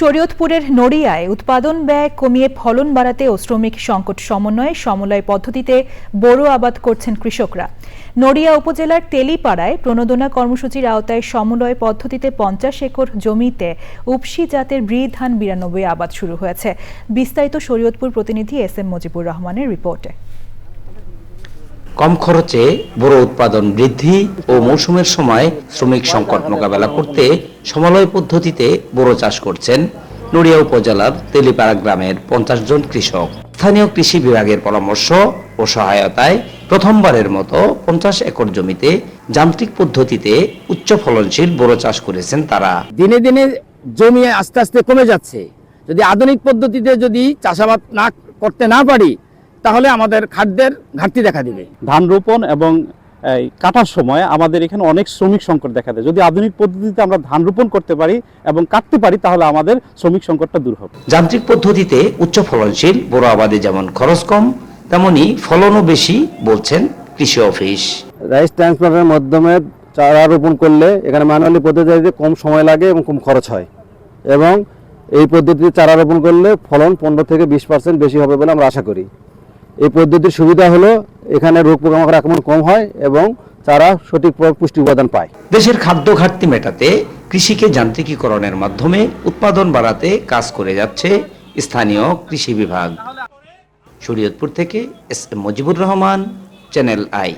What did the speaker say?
শরীয়তপুরের নড়িয়ায় উৎপাদন ব্যয় কমিয়ে ফলন বাড়াতে ও শ্রমিক সংকট সমন্বয়ে সমলয় পদ্ধতিতে বোরো আবাদ করছেন কৃষকরা। নড়িয়া উপজেলার তেলিপাড়ায় প্রণোদনা কর্মসূচির আওতায় সমলয় পদ্ধতিতে পঞ্চাশ একর জমিতে উপসি জাতের ব্রি ধান বিরানব্বই আবাদ শুরু হয়েছে। বিস্তারিত শরীয়তপুর প্রতিনিধি এস এম মুজিবুর রহমানের রিপোর্টে। কম খরচে বড় উৎপাদন বৃদ্ধি ও মৌসুমের সময় শ্রমিক সংকট মোকাবেলা করতে সমলয় পদ্ধতিতে বোরো চাষ করছেন নড়িয়া উপজেলার তেলিপাড়া গ্রামের পঞ্চাশ জন কৃষক। স্থানীয় কৃষি বিভাগের পরামর্শ ও সহায়তায় প্রথমবারের মতো পঞ্চাশ একর জমিতে যান্ত্রিক পদ্ধতিতে উচ্চ ফলনশীল বোরো চাষ করেছেন তারা। দিনে দিনে জমি আস্তে আস্তে কমে যাচ্ছে। যদি আধুনিক পদ্ধতিতে যদি চাষাবাদ না করতে না পারি তাহলে আমাদের খাদ্যের ঘাটতি দেখা দিবে। ধান রোপণ এবং এই, কাটার সময় আমাদের এখানে অনেক শ্রমিক সংকট দেখা দেয়। যদি আধুনিক পদ্ধতিতে আমরা ধান রোপণ করতে পারি এবং কাটতে পারি তাহলে আমাদের শ্রমিক সংকটটা দূর হবে। যান্ত্রিক পদ্ধতিতে উচ্চ ফলনশীল বোরো আবাদে যেমন খরচ কম তেমনি ফলনও বেশি বলছেন কৃষি অফিস। রাইস ট্রান্সপ্লান্টের মাধ্যমে চারা রোপণ করলে এখানে ম্যানুয়ালি পদ্ধতিতে কম সময় লাগে এবং কম খরচ হয়। এবং এই পদ্ধতিতে চারা রোপণ করলে ফলন পনেরো থেকে বিশ পার্সেন্ট বেশি হবে বলে আমরা আশা করি। এই পদ্ধতির সুবিধা হলো এখানে রোগ পোকামাকড় আক্রমণ কম হয় এবং তারা সঠিক পুষ্টি উপাদান পায়। দেশের খাদ্য ঘাটতি মেটাতে কৃষিকে যান্ত্রিকীকরণের মাধ্যমে উৎপাদন বাড়াতে কাজ করে যাচ্ছে স্থানীয় কৃষি বিভাগ। শরীয়তপুর থেকে S M Mujibur Rahman, channel I.